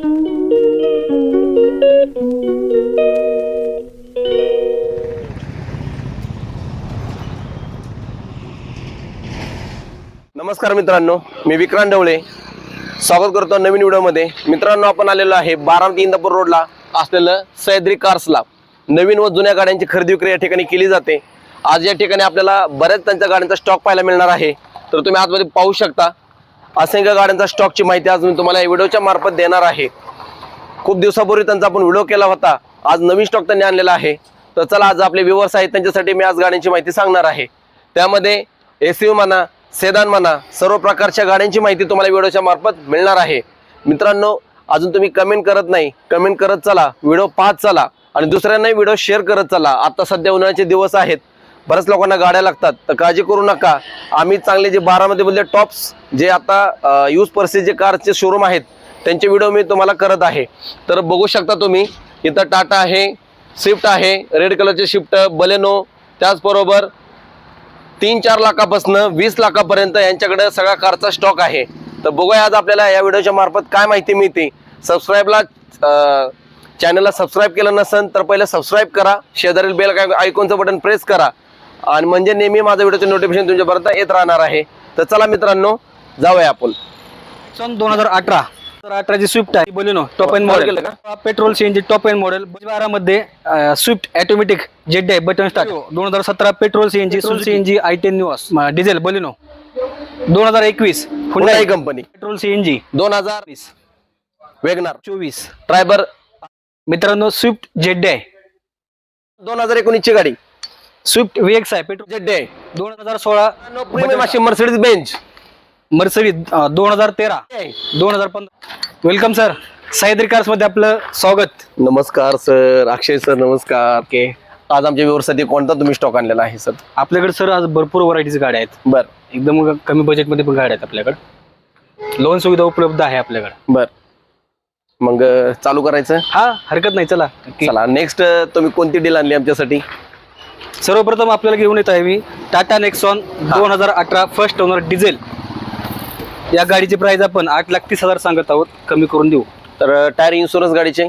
नमस्कार मित्रांनो मी विक्रांत ढवळे. स्वागत करतो नवीन व्हिडिओमध्ये. मित्रांनो आपण आलेलो आहे बारामती इंदापूर रोडला असलेलं सह्याद्री कार्सला नवीन व जुन्या गाड्यांची खरेदी विक्री या ठिकाणी केली जाते. आज या ठिकाणी आपल्याला बऱ्याच त्यांच्या गाड्यांचा स्टॉक पाहायला मिळणार आहे. तर तुम्ही आतमध्ये पाहू शकता. असंख्य गाड्यांचा स्टॉकची माहिती आज मी तुम्हाला या व्हिडिओच्या मार्फत देणार आहे. खूप दिवसापूर्वी त्यांचा आपण व्हिडिओ केला होता. आज नवीन स्टॉक त्यांनी आणलेला आहे. तर चला आज आपले व्ह्युअर्स आहेत त्यांच्यासाठी मी आज गाड्यांची माहिती सांगणार आहे. त्यामध्ये एस यू म्हणा सेदान म्हणा सर्व प्रकारच्या गाड्यांची माहिती तुम्हाला व्हिडिओच्या मार्फत मिळणार आहे. मित्रांनो अजून तुम्ही कमेंट करत नाही. कमेंट करत चला. व्हिडिओ पाहत चला. आणि दुसऱ्यांनाही व्हिडिओ शेअर करत चला. आता सध्या उन्हाळ्याचे दिवस आहेत. बऱ्याच लोकांना गाड्या लागतात तर काळजी करू नका. आम्ही चांगले जे बारामध्ये बोलले टॉप्स जे आता यूज पर्सेस जे कारचे शोरूम आहेत त्यांचे व्हिडिओ मी तुम्हाला करत आहे. तर बघू शकता तुम्ही इथं टाटा आहे स्विफ्ट आहे रेड कलरचे शिफ्ट बलेनो त्याचबरोबर तीन चार लाखापासनं वीस लाखापर्यंत यांच्याकडे सगळ्या कारचा स्टॉक आहे. तर बघूया आज आपल्याला या व्हिडिओच्या मार्फत काय माहिती मिळते. सबस्क्राईबला चॅनलला सबस्क्राईब केलं नसेल तर पहिले सबस्क्राईब करा. शेजारील बेल काय आयकॉनचं बटन प्रेस करा. आणि म्हणजे नेहमी माझं व्हिडिओचं नोटिफिकेशन तुमच्यापर्यंत येत राहणार आहे. तर चला मित्रांनो जाऊया आपण. सन दोन हजार अठरा. तर अठराची स्विफ्ट आहे Baleno top end Call model petrol CNG top end model मध्ये स्विफ्ट ऑटोमॅटिक जेड आहे बटन स्टार्ट दोन हजार सतरा petrol CNG CNG I ten Nios diesel Baleno. दोन हजार एकवीस हुंडाई कंपनी पेट्रोल सीएनजी दोन हजार वेगनार. चोवीस. ट्रायबर मित्रांनो स्विफ्ट जेड आहे. दोन हजार एकोणीसची गाडी. स्विफ्ट व्हीएक्स आहे पेट्रोल जेड आहे दोन हजार सोळा. प्रीमियम अशी मर्सिडीज बेंच मर्सरीज दोन हजार तेरा दोन हजार पंधरा. वेलकम सर सह्याद्री कार्समध्ये आपलं स्वागत. नमस्कार सर अक्षय सर नमस्कार. के आज आमच्या व्यवसायासाठी कोणता तुम्ही स्टॉक आणलेला आहे सर आपल्याकडे सर आज भरपूर व्हरायटीज गाड्या आहेत. बर. एकदम कमी बजेटमध्ये पण गाड्या आहेत आपल्याकडे. लोन सुविधा उपलब्ध आहे आपल्याकडे. बर. मग चालू करायचं? हा हरकत नाही. चला. चला नेक्स्ट तुम्ही कोणती डील आणली आमच्यासाठी? सर्वप्रथम आपल्याला घेऊन येत आहे मी टाटा नेक्सॉन दोन हजार अठरा फर्स्ट ओनर डिझेल. या गाडीची प्राइस आपण आठ लाख तीस हजार सांगत आहोत. कमी करून देऊ. तर टायर इन्शुरन्स गाडीचे?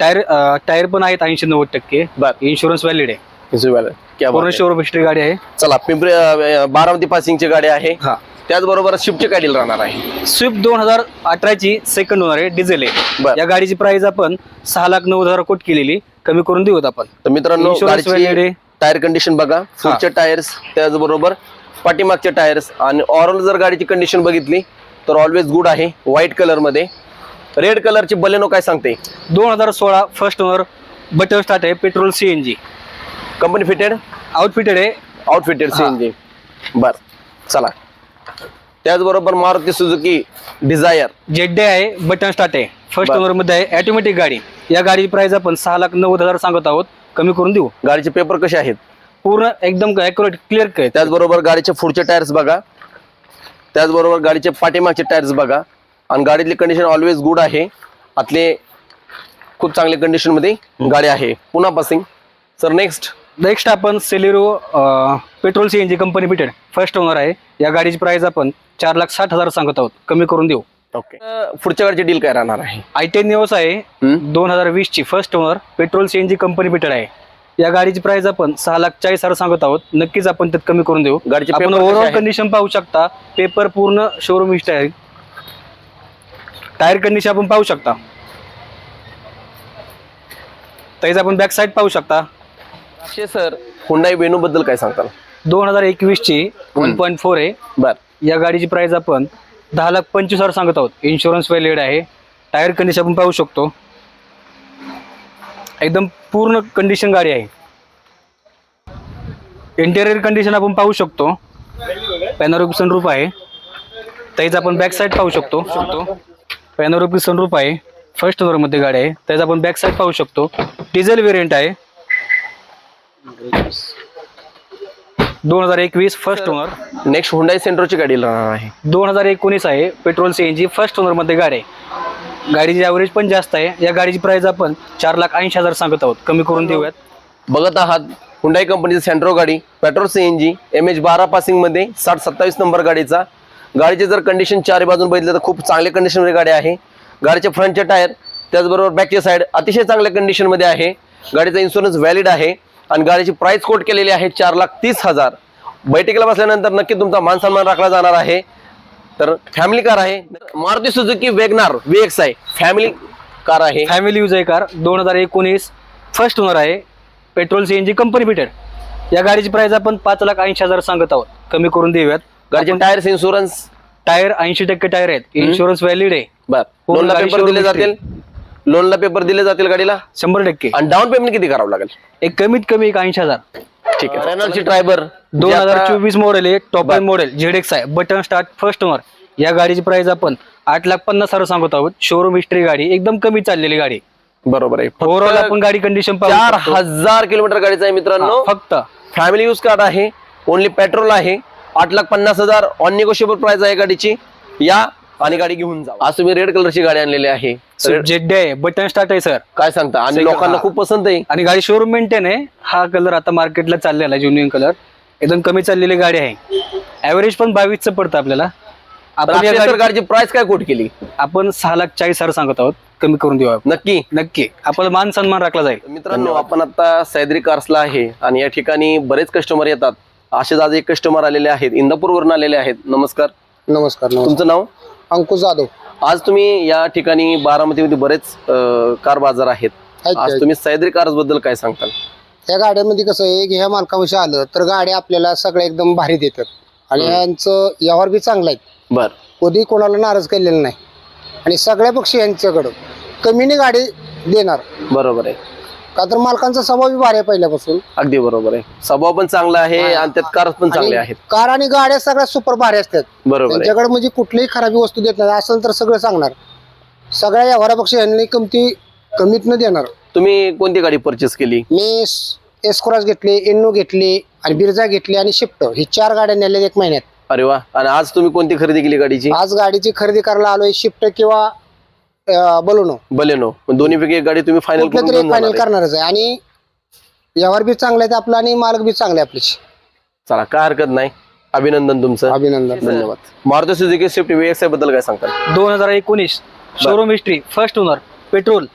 टायर टायर पण आहेत ऐंशी नव्वद टक्के. इन्शुरन्स व्हॅलिड आहे. हिस्ट्री गाडी आहे. चला पिंपरी बारामती पासिंगची गाडी आहे. हा. त्याचबरोबर काय डील राहणार आहे? स्विफ्ट दोन हजार अठराची सेकंड ओनर आहे डिझेल आहे. या गाडीची प्राइस आपण सहा लाख नऊ हजार कोट केलेली. कमी करून देऊत आपण. तर मित्रांनो टायर कंडिशन बघा. पुढचे टायर्स त्याचबरोबर पाठीमागचे टायर्स. आणि ऑरल जर गाडीची कंडिशन बघितली तर ऑलवेज गुड आहे. व्हाईट कलरमध्ये. रेड कलरची बलेनो काय सांगते? दोन हजार सोळा फर्स्ट ओनर बटन स्टार्ट आहे petrol CNG company fitted outfitted आहे. आउटफिटेड सीएनजी बर चला. त्याचबरोबर मारुती सुझुकी डिझायर जेड आहे बटन स्टार्ट आहे. फर्स्ट. ओनरमध्ये आहे ऑटोमॅटिक गाडी. या गाडीची प्राइस आपण सहा लाख नव्वद हजार सांगत आहोत. कमी करून देऊ. गाडीचे पेपर कसे आहेत? पूर्ण एकदम अॅक्युरेट क्लिअर काय त्याचबरोबर गाडीचे पुढचे टायर्स बघा. त्याचबरोबर गाडीचे पाठीमागचे टायर्स बघा. आणि गाडीतली कंडिशन ऑलवेज गुड आहे. आतले खूप चांगल्या कंडिशनमध्ये गाडी आहे. पुन्हा पासिंग सर नेक्स्ट नेक्स्ट आपण Celerio petrol CNG company fitted first owner आहे. या गाडीची प्राइस आपण चार लाख साठ हजार सांगत आहोत. कमी करून देऊ. ओके पुढच्या गाडीची डील काय राहणार आहे? आय टेन न्यूज आहे? दोन हजार वीस ची first owner petrol CNG company fitted आहे. या गाडीची प्राइस आपण सहा लाख चाळीस हजार सांगत आहोत. नक्कीच आपण त्यात कमी करून देऊ. गाडीचे आपण ओव्हरऑल? कंडिशन पाहू शकता. पेपर पूर्ण शोरूम हिस्ट्री आहे. टायर कंडिशन आपण पाहू शकता. त्याच आपण बॅक साईड पाहू शकता. अक्षय सर. हुंडाई वेणू बद्दल काय सांगताल? दोन हजार एकवीस ची वन पॉईंट फोर आहे. बर. या गाडीची प्राइस आपण दहा लाख पंचवीस हजार सांगत आहोत. इन्शुरन्स व्हॅलिड आहे. टायर कंडिशन आपण पाहू शकतो. एकदम पूर्ण कंडिशन गाडी आहे. इंटेरियर कंडिशन आपण पाहू शकतो. पॅनोरोपिक सनरूप आहे. त्याच आपण बॅक साईड पाहू शकतो. शकतो पॅनोरोपिक सनरूप आहे फर्स्ट ओनरमध्ये गाडी आहे. त्याचा आपण बॅक साईड पाहू शकतो. डिझेल व्हेरियंट आहे. दोन हजार एकवीस फर्स्ट ओनर नेक्स्ट हुंडाई सेंट्रोची गाडी राहणार आहे. दोन हजार एकोणीस आहे petrol C N G first ओनरमध्ये गाडी आहे. गाडीची ॲव्हरेज पण जास्त आहे. या गाडीची प्राइस आपण चार लाख ऐंशी हजार सांगत आहोत. कमी करून देऊयात. बघत आहात हुंडाई कंपनीची सेंट्रो गाडी पेट्रोल सीएनजी एम एच बारा पासिंगमध्ये साठ सत्तावीस नंबर गाडीचा. गाडीचे जर कंडिशन चारी बाजून बघितलं तर खूप चांगल्या कंडिशनमध्ये गाडी आहे. गाडीचे फ्रंटचे टायर त्याचबरोबर बॅकची साईड अतिशय चांगल्या कंडिशनमध्ये आहे. गाडीचा इन्शुरन्स व्हॅलिड आहे. आणि गाडीची प्राइस कोट केलेली आहे चार लाख तीस हजार. बैठकीला बसल्यानंतर नक्की तुमचा मान सन्मान राखला जाणार आहे. तर फॅमिली कार आहे. Maruti Suzuki WagonR V X आहे फॅमिली कार आहे. फॅमिली यूज आहे कार दोन हजार एकोणीस फर्स्ट ओनर आहे. Petrol C N G company fitted या गाडीची प्राइस आपण पाच लाख ऐंशी हजार सांगत आहोत. कमी करून देऊयात. गाडीचे टायर्स इन्शुरन्स टायर ऐंशी टक्के टायर आहेत. इन्शुरन्स व्हॅलिड आहे. बर. पेपर showroom दिले. जातील. लोनला पेपर दिले जातील गाडीला? शंभर टक्के. आणि डाऊन पेमेंट किती करावं लागेल? एक कमीत कमी एक ऐंशी हजार. ठीक आहे. रेनॉल्डची ड्रायव्हर दोन हजार चोवीस मॉडेल आहे top end model Z X आहे. बटन स्टार्ट फर्स्ट ओनर या गाडीची प्राइस आपण आठ लाख पन्नास हजार सांगत आहोत. शोरूम हिस्ट्री गाडी एकदम कमी चाललेली गाडी. बरोबर आहे. ओव्हरऑल आपण गाडी कंडिशन चार हजार किलोमीटर गाडीचा आहे मित्रांनो. फक्त. फॅमिली यूज कार्ड आहे. ओनली पेट्रोल आहे. आठ लाख पन्नास हजार ऑन निगोशिएबल प्राइस आहे गाडीची. या आणि गाडी घेऊन जा. आज तुम्ही रेड कलरची गाडी आणलेली आहे. तर जेड आहे बटन स्टार्ट आहे सर काय सांगता? आणि लोकांना हा. खूप पसंत आहे. आणि गाडी शोरूम मेंटेन आहे. हा कलर आता मार्केटला चाललेला आहे जुनियन कलर एकदम कमी चाललेली गाडी आहे. ऍव्हरेज पण बावीसचं पडतं आपल्याला. तर आपण या अक्षय सर गाडी- गाडीची प्राइस काय कोट केली? आपण सहा लाख चाळीस हजार सांगत आहोत. कमी करून देऊ आपण. नक्की. नक्की. आपल्याला मान सन्मान राखला जाईल. मित्रांनो आपण आता सैद्री कार्सला आहे आणि या ठिकाणी बरेच कस्टमर येतात. असेच आज एक कस्टमर आलेले आहेत. इंदापूरवरून आलेले आहेत. नमस्कार. नमस्कार नमस्कार. तुमचं नाव? अंकुश जाधव. आज तुम्ही या ठिकाणी बारामतीमध्ये बरेच अं, कार बाजार आहेत. आहेत आज? तुम्ही सैद्री कार्सबद्दल काय सांगताल? या गाड्यामध्ये कसं आहे की ह्या मालकाविषयी आलं तर गाड्या आपल्याला सगळ्या एकदम भारी देतात. आणि यांचं व्यवहार बी चांगला आहे. बर. कधी कोणाला नाराज केलेलं नाही. आणि सगळ्या पक्षी यांच्याकडं कमीने गाडी देणार. बरोबर आहे. का तर मालकांचा स्वभाव भारी आहे पहिल्यापासून. अगदी बरोबर आहे. स्वभाव पण चांगला आहे. आणि त्यात कार पण चांगले आहेत. कार आणि गाड्या सगळ्या सुपर भारी असतात. बरोबर आहे. त्यांच्याकडे म्हणजे कुठलीही खराबी वस्तू देत नाही. असेल तर सगळं सांगणार. सगळ्या व्यवहारापेक्षा यांनी कमती कमीत न देणार. तुम्ही कोणती गाडी परचेस केली? मी एस्कोरास घेतली एन्नो घेतली आणि बिरजा घेतली आणि शिफ्ट. ही चार गाड्या नेल्या एक महिन्यात. अरे वा. आणि आज तुम्ही कोणती खरेदी केली गाडीची? आज गाडीची खरेदी करायला आलोय शिफ्ट किंवा बलोनो. बलेनो. दोन्हीपैकी एक गाडी तुम्ही फायनल कुठलं तरी फायनल आहे. करणारच आहे. आणि व्यवहार बी चांगला आहे आपला आणि मालक बी चांगले आपले चला काय हरकत नाही. अभिनंदन तुमचं. अभिनंदन. धन्यवाद. मारुती सुझुकी स्विफ्ट VXI बद्दल काय सांगताल? दोन हजार एकोणीस showroom history first owner petrol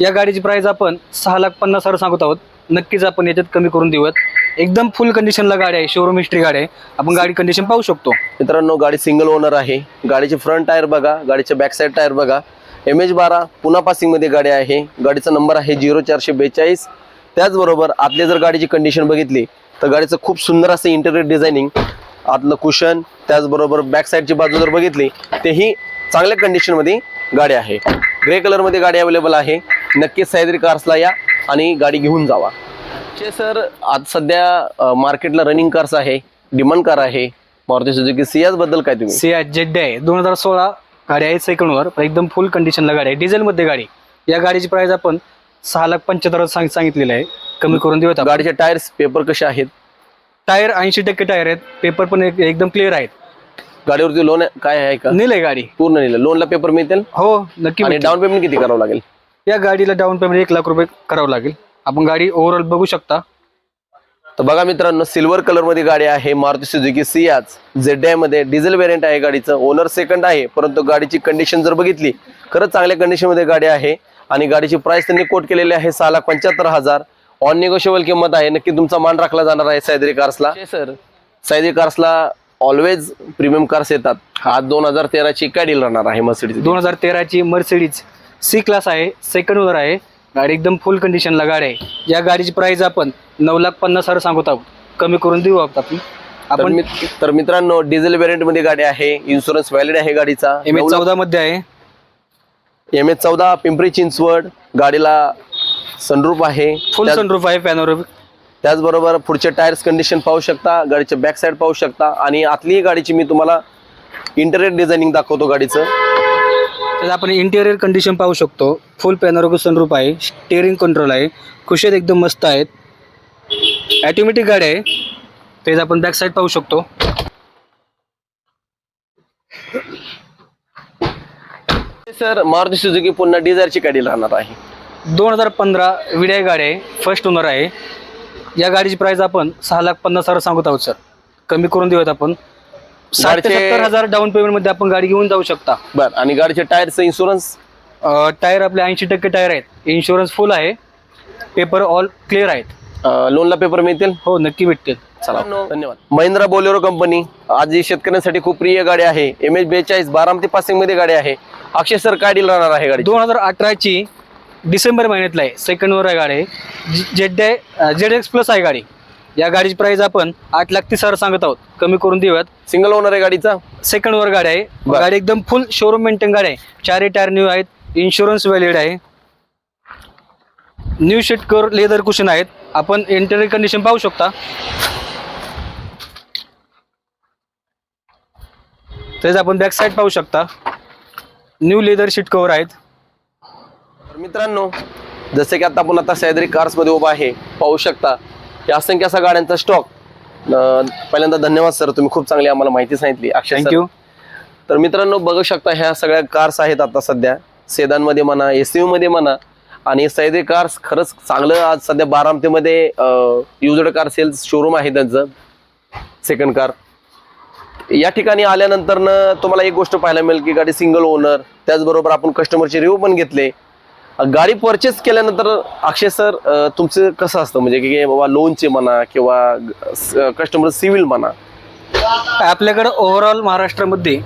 या गाडीची प्राइस आपण सहा लाख पन्नास हजार सांगत आहोत. नक्कीच आपण याच्यात कमी करून देऊयात. एकदम फुल कंडिशनला गाडी आहे शोरूम हिस्ट्री गाडी आहे. आपण गाडी कंडिशन पाहू शकतो. मित्रांनो गाडी सिंगल ओनर आहे. गाडीचे फ्रंट टायर बघा गाडीचे बॅक साईड टायर बघा. एम एच बारा पुन्हा पासिंगमध्ये गाडी आहे. गाडीचा नंबर आहे झिरो चारशे बेचाळीस. त्याचबरोबर आतली जर गाडीची कंडिशन बघितली तर गाडीचं खूप सुंदर असं इंटेरियर डिझायनिंग आतलं कुशन त्याचबरोबर बॅक साईडची बाजू जर बघितली तेही चांगल्या कंडिशनमध्ये गाडी आहे. ग्रे कलरमध्ये गाडी अवेलेबल आहे. नक्कीच सह्याद्री कार्सला या आणि गाडी घेऊन जावा. सर आज सध्या मार्केटला रनिंग कार्स आहे डिमांड कार आहे मारुती सुझुकी सियाजबद्दल काय तुम्ही? सिया जेड आहे. दोन हजार सोळा गाडी आहे सेकंड ओनर पण एकदम फुल कंडिशनला गाडी आहे. डिझेलमध्ये गाडी. या गाडीची प्राइस आपण सहा लाख पंच्याहत्तर सांग सांगितलेलं आहे. कमी करून देऊयात आपण. गाडीचे टायर्स पेपर कसे आहेत? टायर ऐंशी टक्के टायर आहेत. पेपर पण एक- एकदम क्लिअर आहेत. गाडीवरती लोन काय आहे का? नेलंय गाडी. पूर्ण लिहिलं लोनला पेपर मिळतील? हो नक्की आणि भेटेल. डाऊन पेमेंट किती करावं लागेल? या गाडीला डाऊन पेमेंट एक लाख रुपये करावं लागेल. आपण गाडी ओव्हरऑल बघू शकता. तर बघा मित्रांनो सिल्वर कलरमध्ये गाडी आहे मारुती सुझुकी सियाज. झेडमध्ये डिझेल व्हेरियंट आहे गाडीचं ओनर सेकंड आहे परंतु गाडीची कंडिशन जर बघितली खरंच चांगल्या कंडिशनमध्ये गाडी आहे आणि गाडीची प्राइस त्यांनी कोट केलेली आहे सहा लाख पंच्याहत्तर हजार. ऑन निगोशिएबल किंमत आहे नक्की तुमचा मान राखला जाणार आहे सैदरी कार्सला सर सैदरी कार्सला ऑलवेज प्रीमियम कार्स येतात. आज दोन हजार तेराची काय डील राहणार आहे मर्सिडीज दोन हजार तेराची मर्सिडीज सी क्लास आहे सेकंड ओनर आहे. गाडी एकदम फुल कंडिशनला गाडी आहे. या गाडीची प्राइस आपण नऊ लाख पन्नास हजार सांगत आहोत. कमी करून देऊ आहोत आपण. आपण मित- तर मित्रांनो डिझेल व्हेरियंटमध्ये गाडी आहे. इन्शुरन्स व्हॅलिड आहे गाडीचा. एम एच चौदा मध्ये आहे. एम एच चौदा पिंपरी चिंचवड गाडीला सनरूप आहे. फुल सनरूफ आहे पॅनोरफ त्याचबरोबर पुढचे टायर्स कंडिशन पाहू शकता गाडीचे बॅक साईड पाहू शकता. आणि आतलीही गाडीची मी तुम्हाला इंटरियर डिझायनिंग दाखवतो गाडीचं. तर आपण इंटेरियर कंडिशन पाहू शकतो. फुल पॅनोरफ सनरूफ आहे स्टेअरिंग कंट्रोल आहे खुशात एकदम मस्त आहेत. ॲटोमॅटिक गाडी आहे. तेच आपण बॅक साईड पाहू शकतो. सर मारुती सुझुकी पुन्हा डिझायरची गाडी राहणार आहे. दोन हजार पंधरा विडाय गाडी आहे फर्स्ट ओनर आहे. या गाडीची प्राइस आपण सहा लाख पन्नास हजार सांगत आहोत सर कमी करून देऊयात आपण. साठ ते गाडीचे- सत्तर हजार डाऊन पेमेंटमध्ये आपण गाडी घेऊन जाऊ शकता. बर आणि गाडीचे टायरचं इन्शुरन्स टायर आपले ऐंशी टक्के टायर आहेत. इन्शुरन्स फुल आहे. पेपर ऑल क्लिअर आहेत. लोनला पेपर मिळतील? हो नक्की भेटतील. चला. धन्यवाद. महिंद्रा बोलेरो कंपनी आज ही शेतकऱ्यांसाठी खूप प्रिय गाडी आहे. एम एच बेचाळीस बारामती पासिंगमध्ये गाडी आहे. अक्षय सर काय डील राहणार आहे गाडी दोन हजार अठराची डिसेंबर महिन्यातला आहे. सेकंडवर आहे गाडी. जेड जेड एक्स प्लस आहे गाडी. या गाडीची प्राइस आपण आठ लाख तीस हजार सांगत आहोत. कमी करून देऊयात. सिंगल ओनर आहे गाडीचा? सेकंड वर गाडी आहे. बरं. गाडी एकदम फुल शोरूम मेंटेन गाडी आहे. चारही टायर न्यू आहेत. इन्शुरन्स व्हॅलिड आहे. New seat cover leather cushion आहेत. आपण इंटेरियर कंडिशन पाहू शकता. तेच आपण बॅक साईड पाहू शकता. न्यू लेदर शीट कवर आहेत. तर मित्रांनो जसे की आता आपण आता सह्याद्री कार्समध्ये उभा आहे पाहू शकता. या असंख्य असा गाड्यांचा स्टॉक पहिल्यांदा धन्यवाद सर तुम्ही खूप चांगली आम्हाला माहिती सांगितली. अक्षय. थँक्यू तर मित्रांनो बघू शकता ह्या सगळ्या कार्स आहेत आता सध्या. सेदानमध्ये म्हणा एसमध्ये म्हणा आणि सह्याद्री कार्स खरंच चांगलं आज सध्या बारामतीमध्ये युजड कार सेल्स शोरूम आहे त्यांचं सेकंड कार या ठिकाणी आल्यानंतर तुम्हाला एक गोष्ट पाहायला मिळेल की गाडी सिंगल ओनर त्याचबरोबर आपण कस्टमरचे रिव्ह्यू पण घेतले. गाडी परचेस केल्यानंतर अक्षय सर तुमचं कसं असतं? म्हणजे की बाबा लोनचे म्हणा किंवा कस्टमर सिव्हिल म्हणा. आपल्याकडे ओव्हरऑल महाराष्ट्रामध्ये.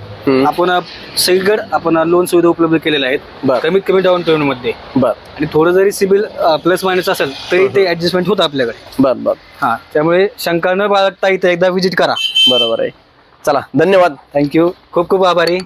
आपण सगळीकडे आपण लोन सुविधा उपलब्ध केलेल्या आहेत. कमीत कमी डाऊन पेमेंटमध्ये. आणि थोडं जरी सिबिल प्लस मायनस असेल तरी ते ऍडजस्टमेंट होतं आपल्याकडे. बर बर. हा त्यामुळे शंका न बाळगता इथे एकदा विजिट करा. बरोबर आहे. चला धन्यवाद. थँक्यू खूप खूप आभारी.